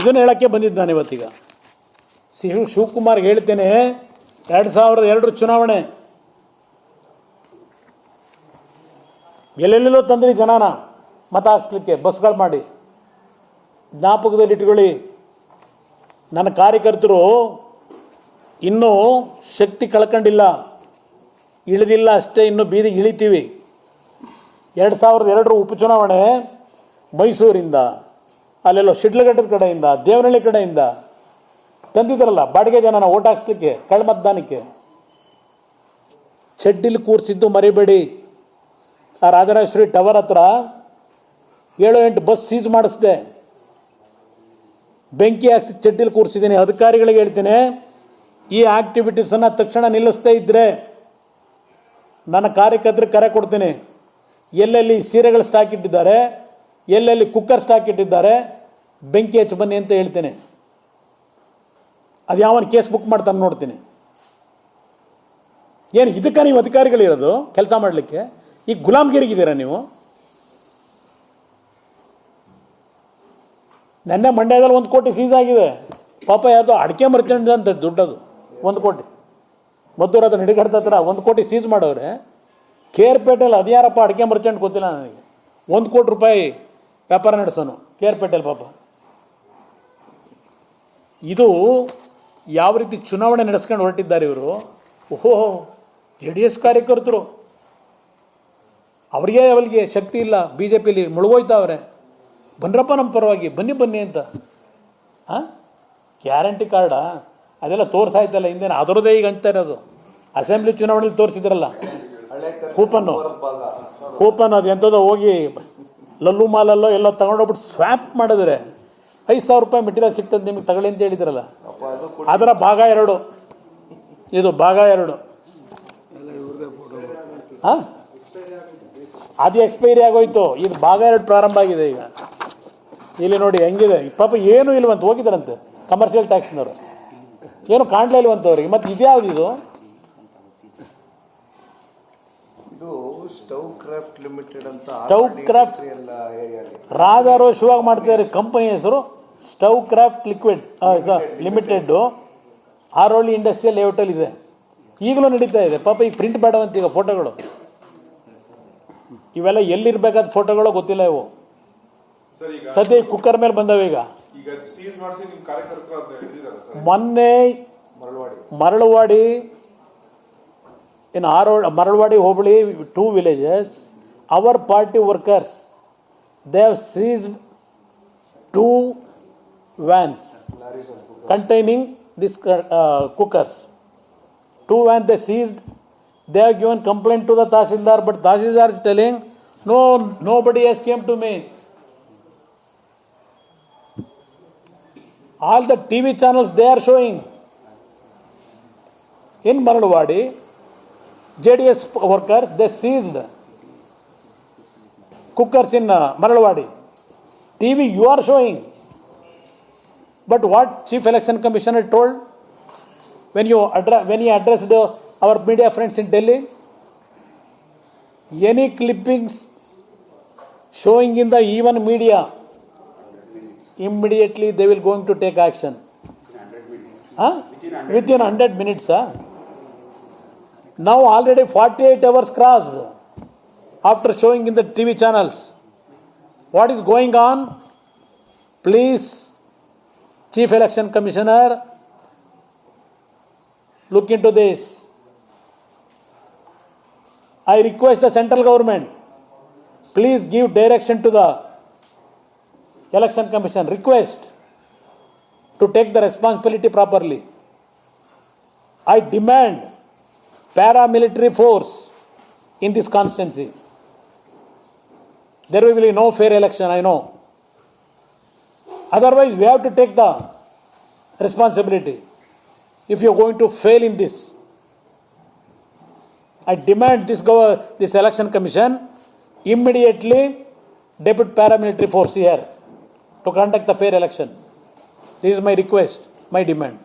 ಇದನ್ನು ಬಂದಿದ್ದು ಬಂದಿದ್ದಾನೆ ಇವತ್ತೀಗ. ಶಿಶು ಶಿವಕುಮಾರ್ ಹೇಳ್ತೇನೆ, ಎರಡು ಸಾವಿರದ ಎರಡರ ಚುನಾವಣೆ. ಎಲ್ಲೆಲ್ಲೆಲ್ಲೋ ತಂದ್ರಿ ಜನಾನ, ಮತ ಹಾಕ್ಸ್ಲಿಕ್ಕೆ, ಬಸ್ಗಳು ಮಾಡಿ. ಜ್ಞಾಪಕದಲ್ಲಿ ಇಟ್ಕೊಳ್ಳಿ. ನನ್ನ ಕಾರ್ಯಕರ್ತರು ಇನ್ನೂ ಶಕ್ತಿ ಕಳ್ಕೊಂಡಿಲ್ಲ. ಇಳಿದಿಲ್ಲ ಅಷ್ಟೇ, ಇನ್ನೂ ಬೀದಿಗೆ ಇಳಿತೀವಿ. ಎರಡು ಸಾವಿರದ ಎರಡರ ಉಪಚುನಾವಣೆ ಮೈಸೂರಿಂದ. ಅಲ್ಲೆಲ್ಲೋ ಶಿಡ್ಲಘಟ್ಟದ ಕಡೆಯಿಂದ, ದೇವನಹಳ್ಳಿ ಕಡೆಯಿಂದ ತಂದಿದ್ರಲ್ಲ ಬಾಡಿಗೆ ಜನನ ಓಟ್ ಹಾಕ್ಸ್ಲಿಕ್ಕೆ ಕಳ್ಮತದಾನಕ್ಕೆ ಚಡ್ಡಿಲಿ ಕೂರಿಸಿದ್ದು ಮರಿಬೇಡಿ. ಆ ರಾಜರಾಜೇಶ್ವರಿ ಟವರ್ ಹತ್ರ ಏಳು ಎಂಟು ಬಸ್ ಸೀಸ್ ಮಾಡಿಸ್ದೆ. ಬೆಂಕಿ ಹಾಕ್ಸಿ ಚಡ್ಡಿಲಿ ಕೂರಿಸಿದ್ದೀನಿ. ಅಧಿಕಾರಿಗಳಿಗೆ ಹೇಳ್ತೀನಿ, ಈ ಆಕ್ಟಿವಿಟೀಸನ್ನು ತಕ್ಷಣ ನಿಲ್ಲಿಸ್ತಾ ಇದ್ದರೆ ನನ್ನ ಕಾರ್ಯಕರ್ತರಿಗೆ ಕರೆ ಕೊಡ್ತೀನಿ. ಎಲ್ಲೆಲ್ಲಿ ಸೀರೆಗಳು ಸ್ಟಾಕ್ ಇಟ್ಟಿದ್ದಾರೆ ಎಲ್ಲೆಲ್ಲಿ ಕುಕ್ಕರ್ ಸ್ಟಾಕ್ ಇಟ್ಟಿದ್ದಾರೆ, ಬೆಂಕಿ ಹಚ್ಚಿ ಬನ್ನಿ ಅಂತ ಹೇಳ್ತೇನೆ. ಅದು ಯಾವನ ಕೇಸ್ ಬುಕ್ ಮಾಡ್ತಾನೆ ನೋಡ್ತೀನಿ. ಏನು ಇದಕ್ಕೆ ನೀವು ಅಧಿಕಾರಿಗಳಿರೋದು ಕೆಲಸ ಮಾಡಲಿಕ್ಕೆ? ಈ ಗುಲಾಮ್ಗಿರಿಗಿದ್ದೀರಾ ನೀವು? ನೆನ್ನೆ ಮಂಡ್ಯದಲ್ಲಿ ಒಂದು ಕೋಟಿ ಸೀಸ್ ಆಗಿದೆ. ಪಾಪ ಯಾರ್ದೋ ಅಡಿಕೆ ಮರ್ಚೆಂಟ್ ಅಂತ ದುಡ್ಡದು, ಒಂದು ಕೋಟಿ. ಮದ್ದೂರು ಅದನ್ನು ಹಿಡಿಗಡ್ತಾರ ಒಂದು ಕೋಟಿ ಸೀಸ್ ಮಾಡವ್ರೆ ಕೇರ್ಪೇಟೆಯಲ್ಲಿ ಅದ್ಯಾರಪ್ಪ ಅಡಿಕೆ ಮರ್ಚೆಂಟ್ ಗೊತ್ತಿಲ್ಲ ನನಗೆ. ಒಂದು ಕೋಟಿ ರೂಪಾಯಿ ವ್ಯಾಪಾರ ನಡೆಸೋನು ಕೇರ್ಪೇಟೆಯಲ್ಲಿ ಪಾಪ. ಇದು ಯಾವ ರೀತಿ ಚುನಾವಣೆ ನಡೆಸ್ಕೊಂಡು ಹೊರಟಿದ್ದಾರೆ ಇವರು? ಓಹೋ ಜೆ ಡಿ ಎಸ್ ಕಾರ್ಯಕರ್ತರು. ಅವರಿಗೆ ಅವಳಿಗೆ ಶಕ್ತಿ ಇಲ್ಲ ಬಿ ಜೆ ಪಿಲಿ ಮುಳುಗೋಯ್ತಾವ್ರೆ. ಬನ್ರಪ್ಪ ನಮ್ಮ ಪರವಾಗಿ ಬನ್ನಿ ಬನ್ನಿ ಅಂತ. ಹಾಂ ಗ್ಯಾರಂಟಿ ಕಾರ್ಡಾ? ಅದೆಲ್ಲ ತೋರಿಸಾಯ್ತಲ್ಲ ಹಿಂದೇನು? ಅದರದೇ ಈಗ ಅಂತ ಇರೋದು. ಅಸೆಂಬ್ಲಿ ಚುನಾವಣೆಯಲ್ಲಿ ತೋರಿಸಿದ್ರಲ್ಲ. ಕೂಪನ್ನು. ಕೂಪನ್ ಅದು ಎಂಥದೋ ಹೋಗಿ ಲಲ್ಲು ಮಾಲಲ್ಲೋ ಎಲ್ಲೋ ತಗೊಂಡೋಗ್ಬಿಟ್ಟು ಸ್ವ್ಯಾಪ್ ಮಾಡಿದರೆ ಐದು ಸಾವಿರ ರೂಪಾಯಿ ಮೆಟೀರಿಯಲ್ ಸಿಗ್ತದೆ ನಿಮಗೆ ತಗೊಳ್ಳಿ ಅಂತ ಹೇಳಿದ್ರಲ್ಲ? ಅದರ ಭಾಗ ಎರಡು. ಇದು ಭಾಗ ಎರಡು. ಹಾಂ? ಅದು ಎಕ್ಸ್ಪೈರಿ ಆಗೋಯ್ತು. ಇದು ಭಾಗ ಎರಡು ಪ್ರಾರಂಭ ಆಗಿದೆ ಈಗ. ಇಲ್ಲಿ ನೋಡಿ ಹೆಂಗಿದೆ. ಪಾಪ ಏನು ಇಲ್ವಂತ ಹೋಗಿದ್ದಾರಂತೆ ಕಮರ್ಷಿಯಲ್ ಟ್ಯಾಕ್ಸ್ನವರು ಏನು ಕಾಣ್ಲೇ ಇಲ್ವಂತ ಅವ್ರಿಗೆ ಮತ್ತು ಇದ್ಯಾವ್ದು ಇದು ಇದು ಸ್ಟವ್ ಕ್ರಾಫ್ಟ್ ಲಿಮಿಟೆಡ್ ಶಿವಾಗ ಮಾಡ್ತಿದ್ದಾರೆ ಕಂಪನಿ ಹೆಸರು stove craft liquid limited ಆರೋಳಿ industrial ಲೇಔಟಲ್ಲಿ ಇದೆ. ಈಗಲೂ ನಡೀತಾ ಇದೆ. ಪಾಪ ಈಗ ಪ್ರಿಂಟ್ ಬೇಡವಂತ ಈಗ ಫೋಟೋಗಳು ಇವೆಲ್ಲ ಎಲ್ಲಿರ್ಬೇಕಾದ ಫೋಟೋಗಳು ಗೊತ್ತಿಲ್ಲ ಇವು. ಸರ್ ಈಗ ಸದ್ಯ ಕುಕ್ಕರ್ ಮೇಲೆ ಬಂದವೆ ಈಗ. ಮೊನ್ನೆ ಮರಳವಾಡಿ. ಏನು ಆರೋ ಮರಳವಾಡಿ ಹೋಬಳಿ two villages our party workers they have seized two vans containing these uh, cookers. Two vans they seized. They have given complaint to the tahsildar but tahsildar is telling no nobody has came to me. All the tv channels they are showing. In maralwadi jds workers they seized cookers in Maradwadi. TV you are showing. But what Chief Election Commissioner told when you when he addressed our media friends in Delhi, any clippings showing in the even media, immediately they will going to take action. Huh? Within 100 minutes. Huh? Now already 48 hours crossed after showing in the TV channels. What is going on? Please Chief Election Commissioner, look into this. I request the central government, please give direction to the Election Commission, request to take the responsibility properly. I demand paramilitary force in this constituency. There will be no fair election, I know. Otherwise, we have to take the responsibility if you're going to fail in this. I demand this, gov- this election commission immediately depute paramilitary force here to conduct the fair election. This is my request, my demand.